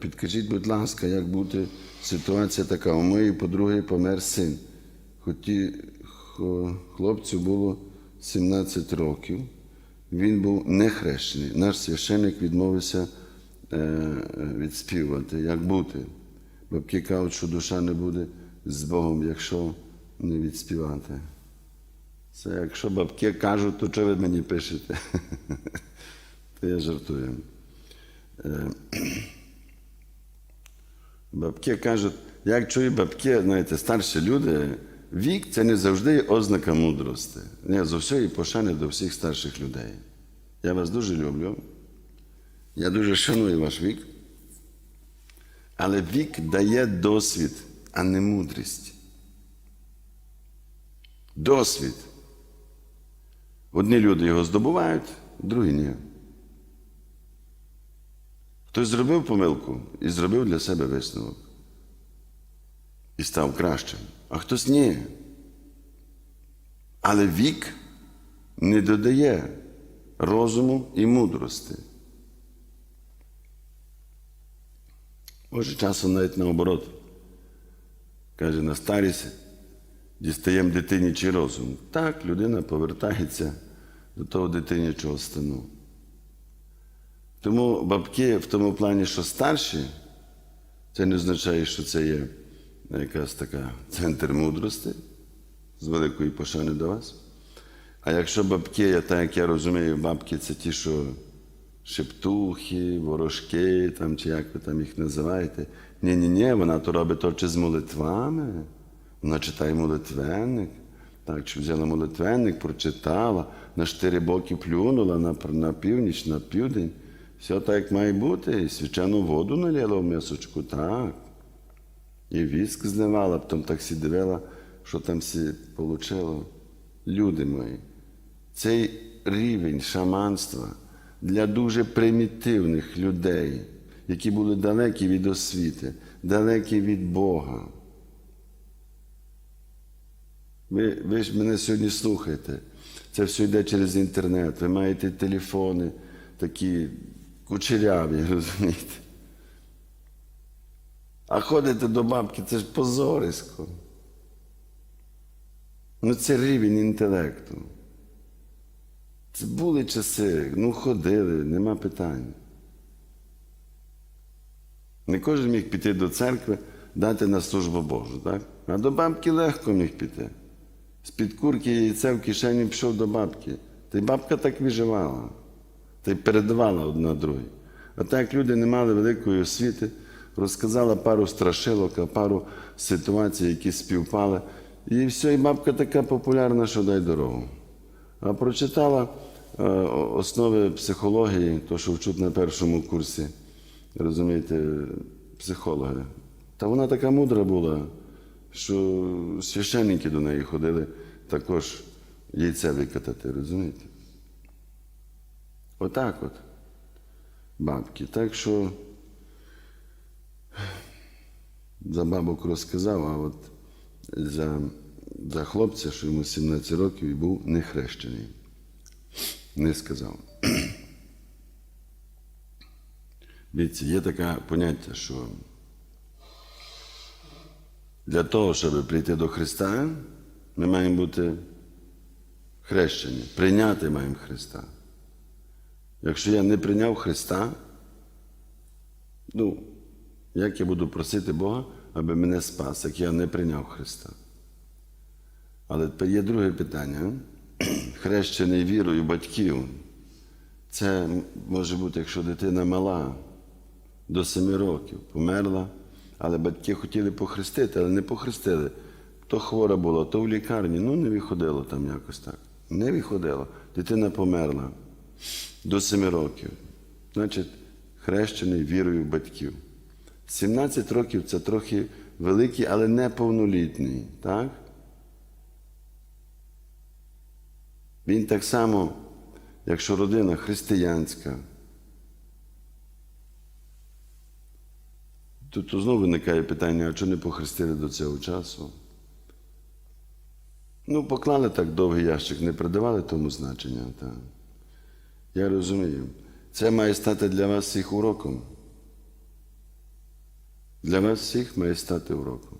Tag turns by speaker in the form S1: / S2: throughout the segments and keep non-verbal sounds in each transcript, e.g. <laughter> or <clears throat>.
S1: Підкажіть, будь ласка, як бути ситуація така? У моєї подруги помер син. Хоті хлопцю було 17 років. Він був не хрещений. Наш священник відмовився е, відспівати. Як бути? Бабки кажуть, що душа не буде з Богом, якщо не відспівати. Це якщо бабки кажуть, то чого ви мені пишете? <laughs> То я жартую. Бабки кажуть, як чую бабки, знаєте, старші люди, вік це не завжди ознака мудрості. Я за все і пошани до всіх старших людей. Я вас дуже люблю. Я дуже шаную ваш вік. Але вік дає досвід, а не мудрість. Досвід. Одні люди його здобувають, другі ні. Хтось зробив помилку і зробив для себе висновок. І став кращим, а хтось ні. Але вік не додає розуму і мудрості. Може, часом навіть наоборот. Каже, на старість дістаємо дитинічий розум. Так, людина повертається до того дитинячого стану. Тому бабки в тому плані, що старші, це не означає, що це є якась така центр мудрості з великої пошани до вас. А якщо бабки, так як я розумію, бабки це ті, що шептухи, ворожки, там, чи як ви там їх називаєте. Ні-ні-ні, вона то робить чи з молитвами. Вона читає молитвенник. Так, що взяла молитвенник, прочитала, на чотири боки плюнула на, на північ, на південь. Все так, має бути. І свячену воду налила в мисочку, так. І віск зливала, потім так всі дивила, що там всі получило. Люди мої, цей рівень шаманства для дуже примітивних людей, які були далекі від освіти, далекі від Бога. Ви, ви ж мене сьогодні слухаєте. Це все йде через інтернет. Ви маєте телефони такі кучеряві, розумієте? А ходите до бабки, це ж позорисько. Ну, це рівень інтелекту. Це були часи, ну ходили, нема питань. Не кожен міг піти до церкви, дати на службу Божу, так? А до бабки легко міг піти. З-під курки яйця в кишені пішов до бабки. Та й бабка так виживала, та й передавала одна другій. А так люди не мали великої освіти, розказала пару страшилок, а пару ситуацій, які співпали. І все, і бабка така популярна, що дай дорогу. А прочитала е, основи психології, то, що вчуть на першому курсі, розумієте, психологи. Та вона така мудра була, що священники до неї ходили також яйця викатати, розумієте? Отак от, бабки. Так що за бабок розказав, а от за, за хлопця, що йому 17 років і був не хрещений. Не сказав. <clears throat> Дивіться, є таке поняття, що для того, щоб прийти до Христа, ми маємо бути хрещені, прийняти маємо Христа. Якщо я не прийняв Христа, ну, як я буду просити Бога, аби мене спас, як я не прийняв Христа? Але тепер є друге питання. <clears throat> Хрещений вірою батьків. Це може бути, якщо дитина мала до семи років, померла, але батьки хотіли похрестити, але не похрестили. То хвора була, то в лікарні, ну не виходило там якось так. Не виходило. Дитина померла до семи років. Значить, хрещений вірою батьків. 17 років це трохи великий, але неповнолітній. Так? Він так само, якщо родина християнська, то знову виникає питання, а чого не похрестили до цього часу? Ну, поклали так довгий ящик, не придавали тому значення. Так. Я розумію. Це має стати для вас всіх уроком. для вас всіх має стати уроком.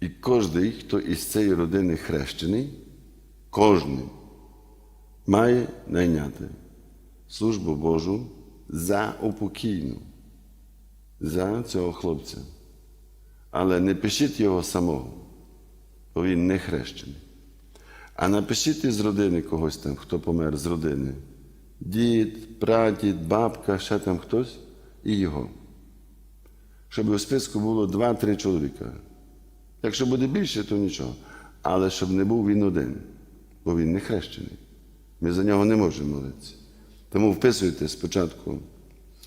S1: І кожен, хто із цієї родини хрещений, кожен має найняти службу Божу за упокійну, за цього хлопця. Але не пишіть його самого, бо він не хрещений. А напишіть із родини когось там, хто помер з родини. Дід, прадід, бабка, ще там хтось і його. Щоб у списку було два-три чоловіка. Якщо буде більше, то нічого. Але щоб не був він один, бо він не хрещений. Ми за нього не можемо молитися. Тому вписуйте спочатку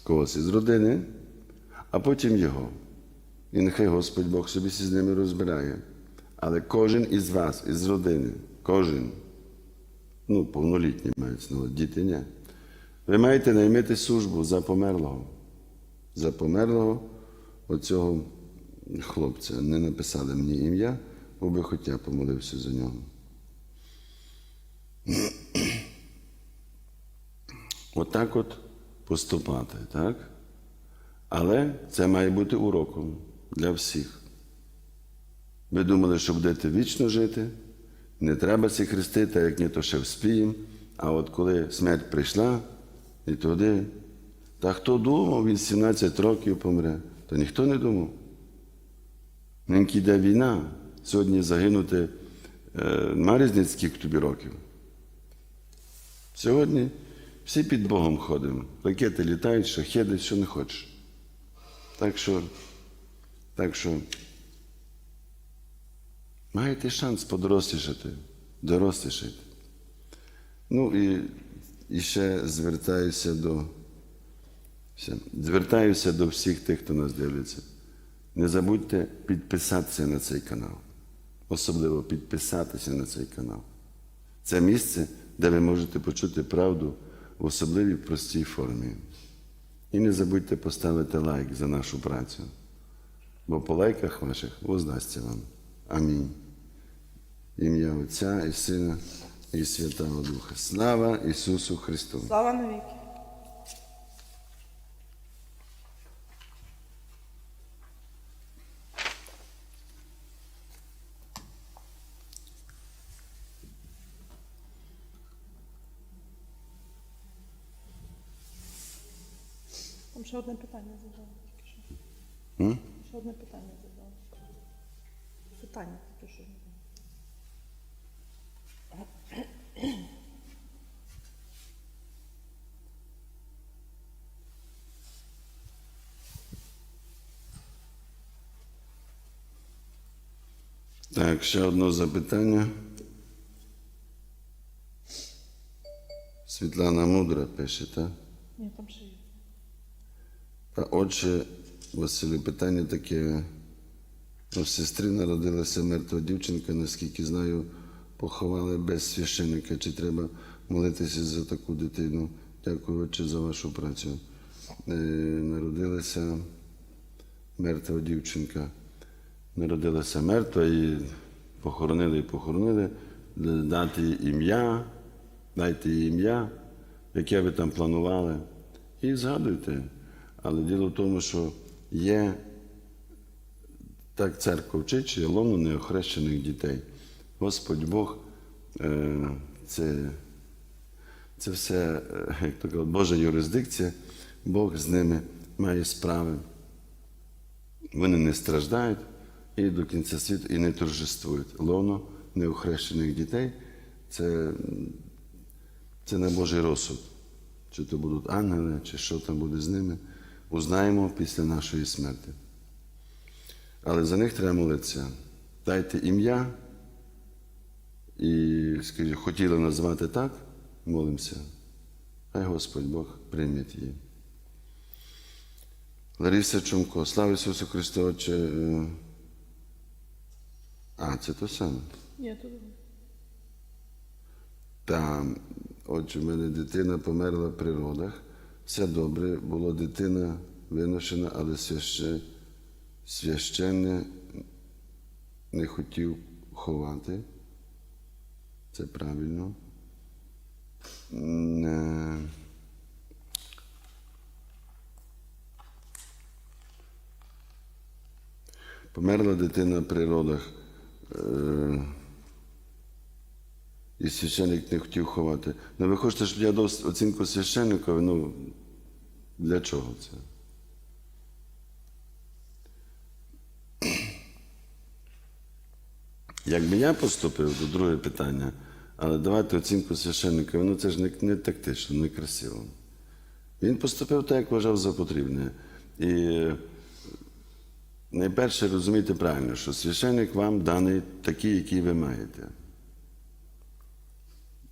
S1: когось із родини, а потім його. І нехай Господь Бог собі з ними розбирає. Але кожен із вас, із родини, кожен, ну, повнолітні мають увазі, діти ні. Ви маєте наймити службу за померлого. За померлого оцього хлопця. Не написали мені ім'я, бо би хоч я помолився за нього. <clears throat> Отак от поступати, так? Але це має бути уроком для всіх. Ви думали, що будете вічно жити, не треба сі хрестити, як ні, то ще вспіємо. А от коли смерть прийшла, і туди, та хто думав, він 17 років помре, то ніхто не думав. Ниньки йде війна, сьогодні загинути е, нема різниці, скільки тобі років. Сьогодні всі під Богом ходимо. Ракети літають, шахеди, що не хочеш. Так що, так що маєте шанс подорослішати, дорослішати. Ну і, і ще звертаюся до, звертаюся до всіх тих, хто нас дивиться. Не забудьте підписатися на цей канал. Особливо підписатися на цей канал. Це місце, де ви можете почути правду в особливій простій формі. І не забудьте поставити лайк за нашу працю, бо по лайках ваших воздасться вам. Амінь. Ім'я Отця і Сина і Святого Духа. Слава Ісусу Христу!
S2: Слава навіки. Там ще одне питання задали тільки що. Ще одне питання задали. Питання тільки що.
S1: Так, ще одне запитання. Світлана Мудра пише, так?
S2: Ні, там ще є.
S1: Та отже, Василю, питання таке. У сестри народилася мертва дівчинка, наскільки знаю, поховали без священника. Чи треба молитися за таку дитину? Дякую, отче, за вашу працю. Е, народилася мертва дівчинка. Народилася мертва і похоронили і похоронили. Дати їй ім'я, дайте їй ім'я, яке ви там планували. І згадуйте. Але діло в тому, що є так церква вчить, є лоно неохрещених дітей. Господь Бог, е, це, це все, е, як то кажуть, Божа юрисдикція, Бог з ними має справи. Вони не страждають і до кінця світу і не торжествують. Лоно неохрещених дітей це, це на Божий розсуд. Чи то будуть ангели, чи що там буде з ними, узнаємо після нашої смерті. Але за них треба молитися. Дайте ім'я і, скажіть, хотіли назвати так, молимося. Хай Господь Бог прийме її. Лариса Чумко, слава Ісусу Христу, Отче. А, це то саме.
S2: Ні, тут.
S1: Та, отже, в мене дитина померла при родах. Все добре, була дитина виношена, але свяще, священне не хотів ховати. Це правильно. Е, померла дитина при родах, е, і священник не хотів ховати. Ну ви хочете, щоб я дав оцінку священникові? Ну, для чого це? Якби я поступив, то друге питання, але давати оцінку священникові, ну це ж не, не тактично, не красиво. Він поступив так, як вважав за потрібне. І найперше розумійте правильно, що священник вам даний такий, який ви маєте.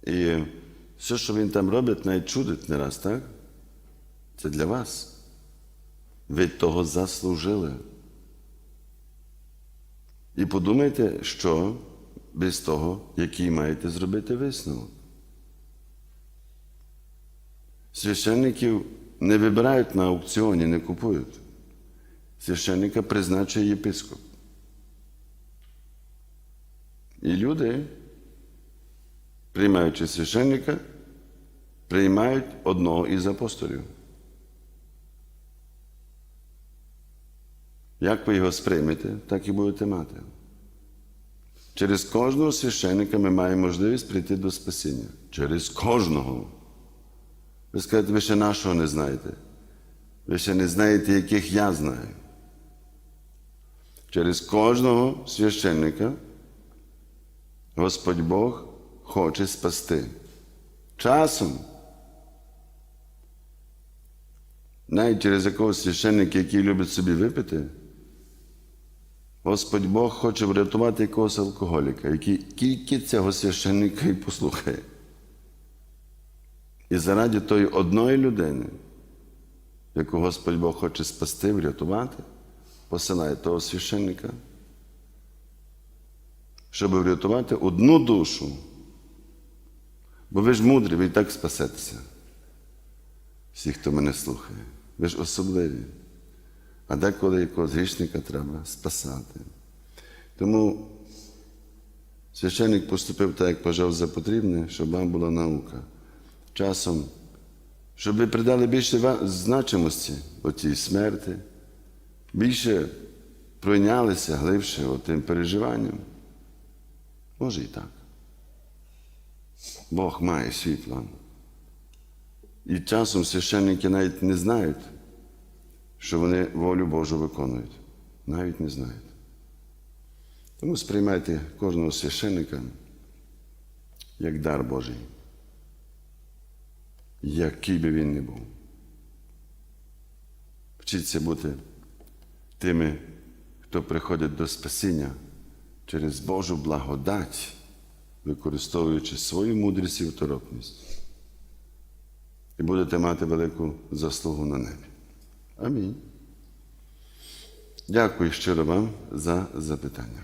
S1: І все, що він там робить, навіть чудить не раз, так? Це для вас. Ви того заслужили. І подумайте, що без того, який маєте зробити висновок. Священників не вибирають на аукціоні, не купують. Священника призначує єпископ. І люди, приймаючи священника, приймають одного із апостолів. Як ви його сприймете, так і будете мати. Через кожного священника ми маємо можливість прийти до спасіння. Через кожного. Ви скажете, ви ще нашого не знаєте. Ви ще не знаєте, яких я знаю. Через кожного священника Господь Бог хоче спасти. Часом. Навіть через якогось священника, який любить собі випити, Господь Бог хоче врятувати якогось алкоголіка, який тільки цього священника і послухає. І заради тої одної людини, яку Господь Бог хоче спасти, врятувати, посилає того священника, щоб врятувати одну душу. Бо ви ж мудрі, ви і так спасетеся. Всі, хто мене слухає. Ви ж особливі. А деколи якогось грішника треба спасати. Тому священник поступив так, як вважав за потрібне, щоб вам була наука. Часом, щоб ви придали більше значимості отій смерті, більше пройнялися глибше тим переживанням. Може і так. Бог має свій план. І часом священники навіть не знають, що вони волю Божу виконують. Навіть не знають. Тому сприймайте кожного священника як дар Божий, який би він не був. Вчіться бути тими, хто приходить до спасіння через Божу благодать, використовуючи свою мудрість і второпність. І будете мати велику заслугу на небі. Амінь. Дякую щиро вам за запитання.